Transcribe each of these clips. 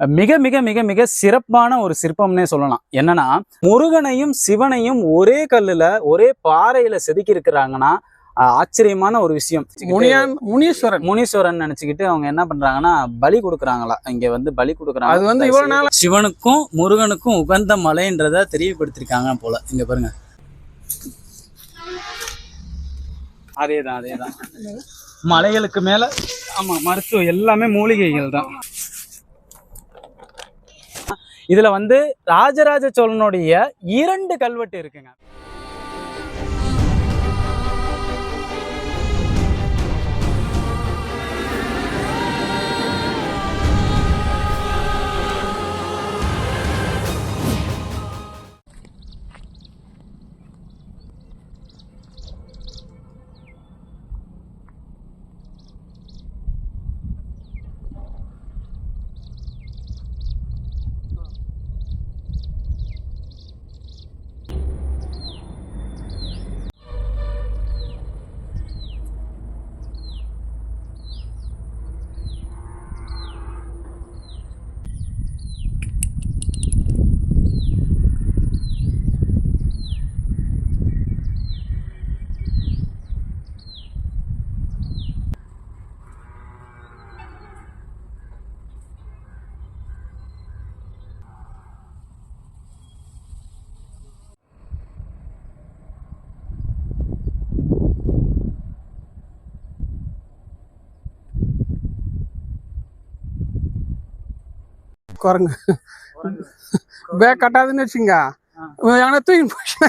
மிக மிக மிக மிக சிறப்பான ஒரு சிற்பம்னே சொல்லலாம். என்னன்னா முருகனையும் சிவனையும் ஒரே கல்லுல ஒரே பாறையில செதுக்கி இருக்கிறாங்கன்னா ஆச்சரியமான ஒரு விஷயம். முனியான் முனீஸ்வரன். முனீஸ்வரன் நினைச்சுக்கிட்டு அவங்க என்ன பண்றாங்கன்னா பலி கொடுக்குறாங்களா. இங்க வந்து பலி கொடுக்குறாங்க. அது வந்து இவ்வளவு நாள் சிவனுக்கும் முருகனுக்கும் உகந்த மலைன்றத தெரியப்படுத்திருக்காங்க போல. இங்க பாருங்க. அதேதான் அதேதான். மலைகளுக்கு மேல ஆமா மருத்துவம் எல்லாமே மூலிகைகள் தான். இதுல வந்து ராஜராஜ சோழனுடைய இரண்டு கல்வெட்டு இருக்குங்க. குரங்கு. பேக் கட்டாதுன்னு வச்சுங்க ஏன்னா தூக்கி போயிடுச்சுன்னா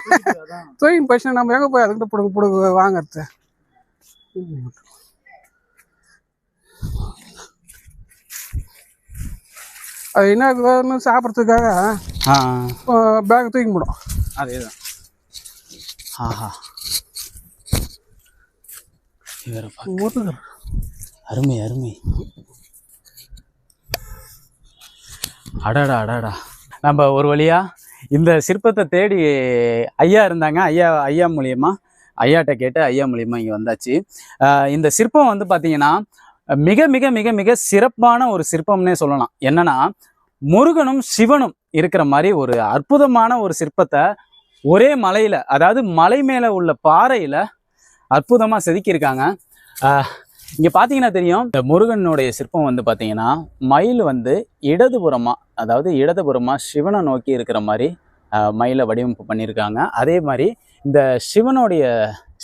தூக்கி போயிடுச்சுன்னா நம்ம எங்க போய் அதுக்கிட்ட பிடுங்க பிடுங்க வாங்கறது? அது என்ன ஆகுதுன்னு சாப்பிட்றதுக்காக? பேக் தூக்கி போடும். ஆஹா. இவரை பா- முருகர் அருமை அருமை. அடடா அடடா. நம்ம ஒரு வழியாக இந்த சிற்பத்தை தேடி ஐயா இருந்தாங்க. ஐயா ஐயா மூலியமா ஐயாட்ட கேட்டு ஐயா மூலியமா இங்கே வந்தாச்சு. இந்த சிற்பம் வந்து பார்த்தீங்கன்னா மிக மிக மிக மிக சிறப்பான ஒரு சிற்பம்னே சொல்லலாம். என்னன்னா முருகனும் சிவனும் இருக்கிற மாதிரி ஒரு அற்புதமான ஒரு சிற்பத்தை ஒரே மலையில அதாவது மலை மேல உள்ள பாறையில அற்புதமா செதுக்கியிருக்காங்க. இங்க பாத்தீங்கன்னா தெரியும் இந்த முருகனுடைய சிற்பம் வந்து பாத்தீங்கன்னா மயில் வந்து இடதுபுறமா அதாவது இடதுபுறமா சிவனை நோக்கி இருக்கிற மாதிரி மயிலை வடிவமைப்பு பண்ணியிருக்காங்க. அதே மாதிரி இந்த சிவனுடைய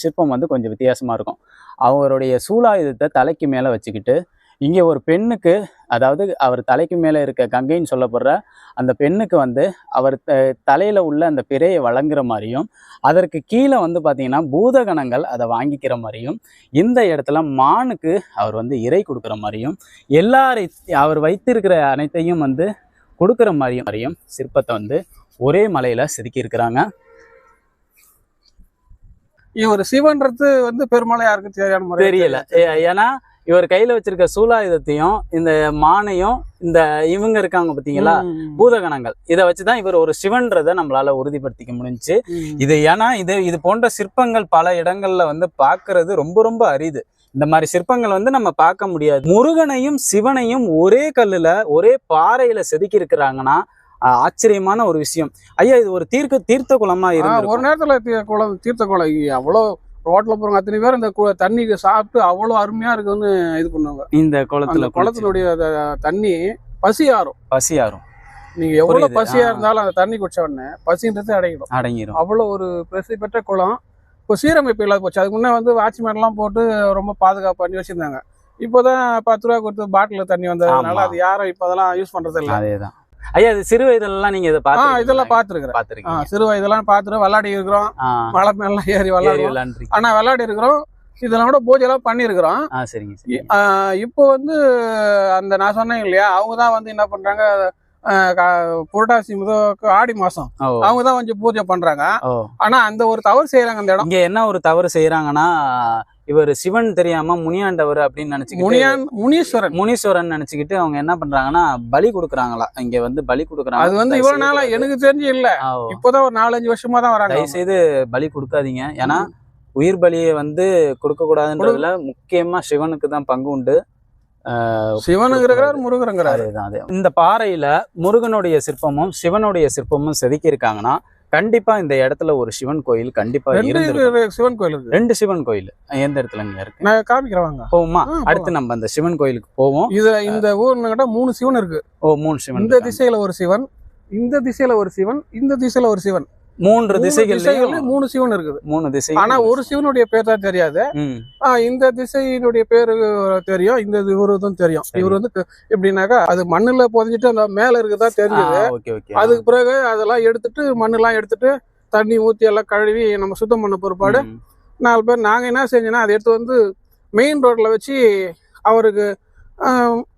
சிற்பம் வந்து கொஞ்சம் வித்தியாசமாக இருக்கும். அவருடைய சூலாயுதத்தை தலைக்கு மேலே வச்சுக்கிட்டு இங்கே ஒரு பெண்ணுக்கு அதாவது அவர் தலைக்கு மேலே இருக்க கங்கைன்னு சொல்லப்படுற அந்த பெண்ணுக்கு வந்து அவர் த தலையில் உள்ள அந்த பிறையை வழங்குற மாதிரியும் அதற்கு கீழே வந்து பார்த்தீங்கன்னா பூதகணங்கள் அதை வாங்கிக்கிற மாதிரியும் இந்த இடத்துல மானுக்கு அவர் வந்து இறை கொடுக்குற மாதிரியும் எல்லாரை அவர் வைத்திருக்கிற அனைத்தையும் வந்து கொடுக்குற மாதிரியும் மாதிரியும் சிற்பத்தை வந்து ஒரே மலையில் செதுக்கியிருக்கிறாங்க இவர் சிவன்றது வந்து பெருமாளை யாருக்கும் தெரியான முறை தெரியல. ஏன்னா இவர் கையில வச்சிருக்க சூலாயுதத்தையும் இந்த மானையும் இந்த இவங்க இருக்காங்க பாத்தீங்களா? பூதகணங்கள். இதை வச்சுதான் இவர் ஒரு சிவன்றதை நம்மளால உறுதிப்படுத்திக்க முடிஞ்சுச்சு. இது ஏன்னா இது இது போன்ற சிற்பங்கள் பல இடங்கள்ல வந்து பார்க்கிறது ரொம்ப ரொம்ப அரிது. இந்த மாதிரி சிற்பங்கள் வந்து நம்ம பார்க்க முடியாது. முருகனையும் சிவனையும் ஒரே கல்லுல ஒரே பாறையில செதுக்கி இருக்கிறாங்கன்னா ஆச்சரியமான ஒரு விஷயம். ஐயா இது ஒரு தீர்க்க தீர்த்த குளமா இருந்து ஒரு நேரத்துல குளம் தீர்த்த குளம் இ- அவ்வளோ ரோட்ல போறவங்க அத்தனை பேர் இந்த கு- தண்ணி சாப்பிட்டு அவ்வளோ அருமையா இருக்குன்னு இது பண்ணுவாங்க. இந்த குளத்துல குளத்தினுடைய தண்ணி பசி ஆறும். பசியாரும் நீங்க எவ்வளவு புரியுது. பசியா. இருந்தாலும் அந்த தண்ணி குடிச்ச உடனே பசின்றது அடையிடும் அடங்கிரும். அவ்வளோ ஒரு பிரசித்தி பெற்ற குளம். இப்போ சீரமைப்பு இல்லாத போச்சு. அதுக்கு முன்னே வந்து வாட்ச்மேன் எல்லாம் போட்டு ரொம்ப பாதுகாப்பு பண்ணி வச்சிருந்தாங்க. இப்போதான் பத்து ரூபா கொடுத்து பாட்டில் தண்ணி வந்ததுனால. அது யாரும் இப்போ அதெல்லாம் யூஸ் பண்றது இல்லை அதேதான். ஐயா இது சிறு வயதுலலாம் நீங்க இதை பார்த்து இதெல்லாம் பார்த்துருக்குறேன். பார்த்துருக்கீங்க. சிறு வயதெல்லாம் பார்த்துட்டு விளையாடி இருக்கிறோம். மலை மேலாம் ஏறி விளையாடுவோம் விளாண்டுருக்கீங்க. ஆனா விளையாடி இருக்கிறோம். இதெல்லாம் கூட பூஜை எல்லாம் பண்ணியிருக்கிறோம். சரிங்க இப்போ வந்து அந்த நான் சொன்னேன் இல்லையா அவங்க தான் வந்து என்ன பண்றாங்க புரட்டாசி முதல் ஆடி மாசம். அவங்க தான் கொஞ்சம் பூஜை பண்றாங்க. ஆனா அந்த ஒரு தவறு செய்யறாங்க அந்த இடம். இங்க என்ன ஒரு தவறு செய்யறாங்கன்னா இவர் சிவன் தெரியாம முனியாண்டவர் அப்படின்னு நினைச்சுக்கிட்டு முனீஸ்வரன். முனீஸ்வரன் நினைச்சுக்கிட்டு அவங்க என்ன பண்றாங்கன்னா பலி கொடுக்குறாங்களா? இங்க வந்து பலி கொடுக்குறாங்க. அது வந்து இவ்வளவு நாளா எனக்கு தெரிஞ்சு இல்ல. இப்போதான் ஒரு நாலஞ்சு வருஷமா தான் வராங்க தயவு செய்து பலி கொடுக்காதீங்க. ஏன்னா உயிர் பலியை வந்து கொடுக்க கூடாதுன்றதுல முக்கியமா சிவனுக்கு தான் பங்கு உண்டு. சிவனுங்கிறார் அதே. இந்த பாறையில முருகனுடைய சிற்பமும் சிவனுடைய சிற்பமும் செதுக்கி இருக்காங்கன்னா கண்டிப்பா இந்த இடத்துல ஒரு சிவன் கோயில் கண்டிப்பா சிவன் கோயில் இருக்கு ரெண்டு சிவன் கோயில். எந்த இடத்துல இருக்கு? நான் காமிக்கிறேன் வாங்க. போவோமா? அடுத்து நம்ம அந்த சிவன் கோயிலுக்கு போவோம். இதுல இந்த ஊர்ல கிட்ட மூணு சிவன் இருக்கு. ஓ மூணு சிவன் இந்த. திசையில ஒரு சிவன் இந்த திசையில ஒரு சிவன் இந்த திசையில ஒரு சிவன். மூன்று திசைகள்லயும் மூணு சிவன் இருக்குது. மூணு திசைகள் ஆனா ஒரு சிவனுடைய பேர் தான் தெரியாது. இந்த திசையினுடைய பேரு தெரியும் இந்த இவருதும் தெரியும். இவர் வந்து எப்படின்னாக்கா அது மண்ணுல புதைஞ்சிட்டு அந்த மேல இருக்குதா தெரிஞ்சது ஆ, ஓகே ஓகே. அதுக்கு பிறகு அதெல்லாம் எடுத்துட்டு மண்ணெல்லாம் எடுத்துட்டு தண்ணி ஊத்தி எல்லாம் கழுவி நம்ம சுத்தம் பண்ண பிற்பாடு நாலு பேர் நாங்க என்ன செஞ்சோன்னா அதை எடுத்து வந்து மெயின் ரோட்ல வச்சு அவருக்கு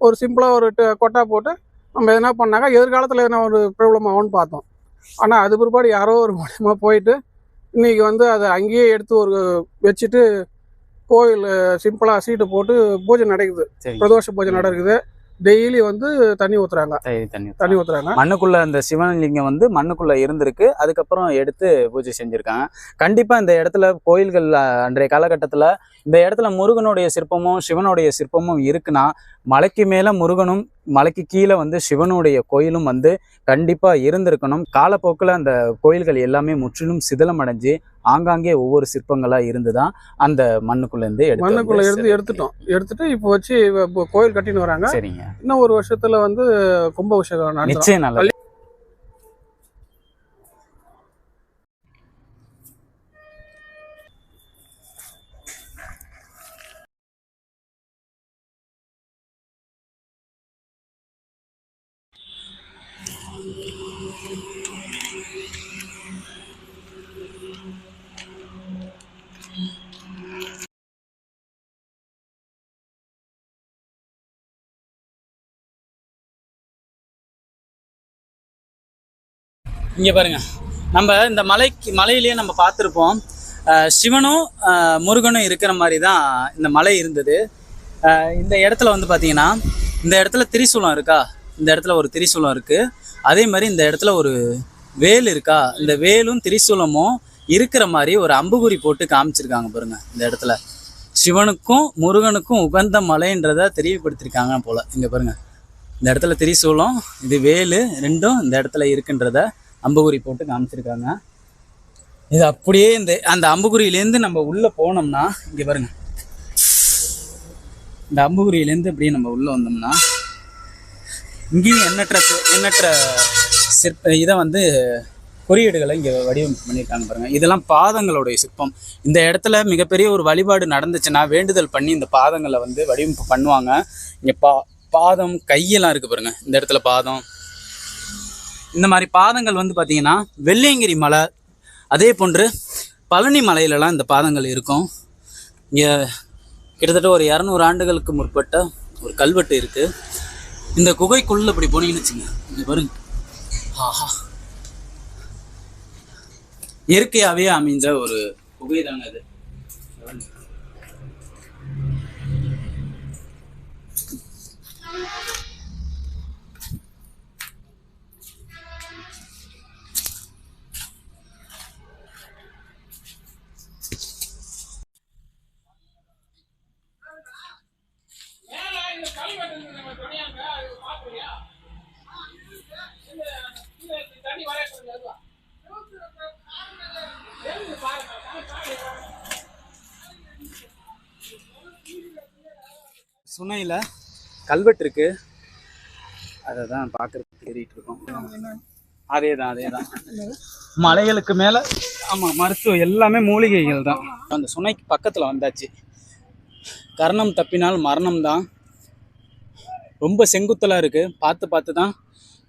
ஒரு சிம்பிளா ஒரு கொட்டா போட்டு நம்ம எதனா பண்ணாக்கா எதிர்காலத்துல எதனா ஒரு ப்ராப்ளம் ஆகும்னு பார்த்தோம். ஆனா அது பிற்பாடு யாரோ ஒரு மூலியமா போயிட்டு இன்னைக்கு வந்து அதை அங்கேயே எடுத்து ஒரு வச்சுட்டு கோயில் சிம்பிளா சீட்டு போட்டு பூஜை நடக்குது. பிரதோஷ பூஜை நடக்குது. டெய்லி வந்து தண்ணி ஊத்துறாங்க. தண்ணி ஊத்துறாங்க. மண்ணுக்குள்ள அந்த சிவலிங்கம் வந்து மண்ணுக்குள்ள இருந்திருக்கு. அதுக்கப்புறம் எடுத்து பூஜை செஞ்சிருக்காங்க. கண்டிப்பா இந்த இடத்துல கோயில்கள் அஹ், அன்றைய காலகட்டத்துல இந்த இடத்துல முருகனுடைய சிற்பமும் சிவனுடைய சிற்பமும் இருக்குன்னா மலைக்கு மேல முருகனும் மலைக்கு கீழே வந்து சிவனுடைய கோயிலும் வந்து கண்டிப்பா இருந்திருக்கணும். காலப்போக்கில் அந்த கோயில்கள் எல்லாமே முற்றிலும் சிதிலம் அடைஞ்சு ஆங்காங்கே ஒவ்வொரு சிற்பங்களா இருந்துதான் அந்த மண்ணுக்குள்ள இருந்து எடுத்து மண்ணுக்குள்ள இருந்து. எடுத்துட்டோம். எடுத்துட்டு இப்போ வச்சு கோயில் கட்டின்னு வராங்க. சரிங்க. இன்னும் ஒரு வருஷத்துல வந்து கும்பாபிஷேகம் நிச்சயம் நல்லது. இங்கே பாருங்கள் நம்ம இந்த மலைக்கு மலையிலேயே நம்ம பார்த்துருப்போம். சிவனும் முருகனும் இருக்கிற மாதிரி தான் இந்த மலை இருந்தது. இந்த இடத்துல வந்து பார்த்தீங்கன்னா இந்த இடத்துல திரிசூலம் இருக்கா? இந்த இடத்துல ஒரு திரிசூலம் இருக்குது அதே மாதிரி இந்த இடத்துல ஒரு வேல் இருக்கா? இந்த வேலும் திரிசூலமும் இருக்கிற மாதிரி ஒரு அம்புகுறி போட்டு காமிச்சிருக்காங்க பாருங்க இந்த இடத்துல. சிவனுக்கும் முருகனுக்கும் உகந்த மலைன்றதை தெரியப்படுத்திருக்காங்க போல். இங்கே பாருங்கள் இந்த இடத்துல திரிசூலம் இது வேலு ரெண்டும் இந்த இடத்துல இருக்குன்றத அம்புகுறி போட்டு காமிச்சிருக்காங்க. இது அப்படியே இந்த அந்த அம்புகுறியிலேருந்து நம்ம உள்ளே போனோம்னா இங்கே பாருங்க. இந்த அம்புகுறியிலேருந்து அப்படியே நம்ம உள்ளே வந்தோம்னா இங்கேயும் எண்ணற்ற எண்ணற்ற சிற்ப இதை வந்து குறியீடுகளை இங்கே வடிவமைப்பு பண்ணியிருக்காங்க பாருங்க. இதெல்லாம் பாதங்களுடைய சிற்பம். இந்த இடத்துல மிகப்பெரிய ஒரு வழிபாடு நடந்துச்சுன்னா வேண்டுதல் பண்ணி இந்த பாதங்களை வந்து வடிவமைப்பு பண்ணுவாங்க. இங்கே பா பாதம் கையெல்லாம் இருக்குது பாருங்க. இந்த இடத்துல பாதம் இந்த மாதிரி பாதங்கள் வந்து பார்த்திங்கன்னா வெள்ளையங்கிரி மலை அதே போன்று பழனி மலையிலலாம் இந்த பாதங்கள் இருக்கும். இங்கே கிட்டத்தட்ட ஒரு இரநூறு ஆண்டுகளுக்கு முற்பட்ட ஒரு கல்வெட்டு இருக்குது இந்த குகைக்குள்ளே இப்படி போனீங்கன்னு வச்சுங்க இங்கே பாருங்க. ஆஹா. இயற்கையாகவே அமைஞ்ச ஒரு குகை தாங்க அது. சுனையில் கல்வெட்டு இருக்கு. அதை தான் பார்க்கறதுக்கு தேடிட்டு இருக்கோம். அதே தான் அதே தான் மலைகளுக்கு மேலே ஆமாம் மருத்துவம் எல்லாமே மூலிகைகள் தான். அந்த சுனைக்கு பக்கத்தில் வந்தாச்சு. கர்ணம் தப்பினால் மரணம் தான். ரொம்ப செங்குத்தலாக இருக்குது பார்த்து பார்த்து தான்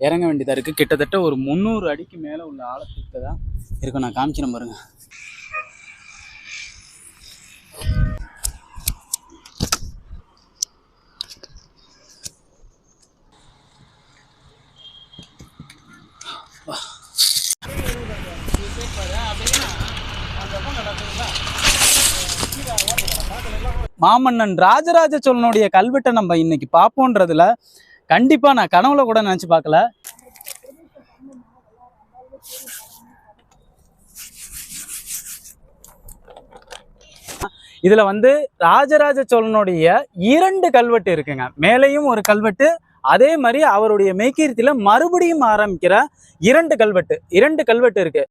இறங்க வேண்டியதாக இருக்குது கிட்டத்தட்ட ஒரு முந்நூறு அடிக்கு மேலே உள்ள ஆழத்துக்கு தான் இருக்கும் நான் காமிக்கிறேன் பாருங்க. மாமன்னன் ராஜராஜ சோழனுடைய கல்வெட்டை நம்ம இன்னைக்கு பார்ப்போன்றதுல கண்டிப்பா நான் கனவுல கூட நினைச்சு பார்க்கல. இதில் வந்து ராஜராஜ சோழனுடைய இரண்டு கல்வெட்டு இருக்குங்க. மேலேயும் ஒரு கல்வெட்டு அதே மாதிரி அவருடைய மெய்கீர்த்தியில் மறுபடியும் ஆரம்பிக்கிற இரண்டு கல்வெட்டு இரண்டு கல்வெட்டு இருக்குது